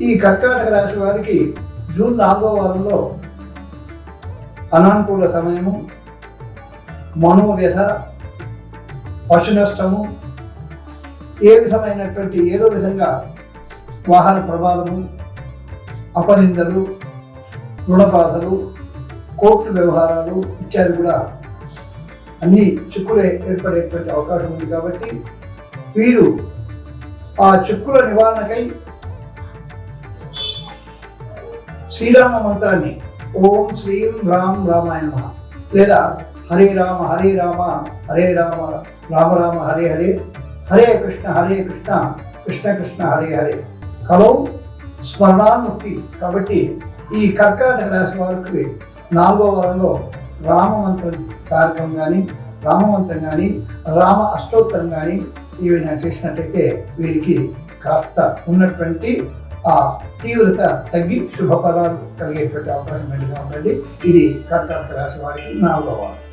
ఈ కర్కాటక రాశి వారికి జూన్ నాలుగో వారంలో అనానుకూల సమయము మనోవ్యథ పశు నష్టము ఏ విధమైనటువంటి ఏదో విధంగా వాహన ప్రమాదము అపనిందలు రుణబాధలు కోర్టు వ్యవహారాలు ఇత్యాది కూడా అన్ని చిక్కులే ఏర్పడేటువంటి అవకాశం ఉంది కాబట్టి వీరు ఆ చిక్కుల నివారణకై శ్రీరామ మంత్రాన్ని ఓం శ్రీం రామ్ రామాయ లేదా హరే రామ హరే రామ హరే రామ రామ రామ హరే హరే హరే కృష్ణ హరే కృష్ణ కృష్ణ కృష్ణ హరే హరే. కలో స్మరణాన్ముక్తి కాబట్టి ఈ కర్కాటక రాశి వారికి నాలుగో వారంలో రామమంత్రం కార్యక్రమం కానీ రామమంత్రం కానీ రామ అష్టోత్తరం కానీ ఏవైనా చేసినట్టయితే వీరికి కాస్త ఉన్నటువంటి ఆ తీవ్రత తగ్గి శుభ ఫలాలు కలిగేటువంటి అవకాశం మెండుగా కాబట్టి ఇది కర్కాటక రాశి వారికి నాలుగో వారం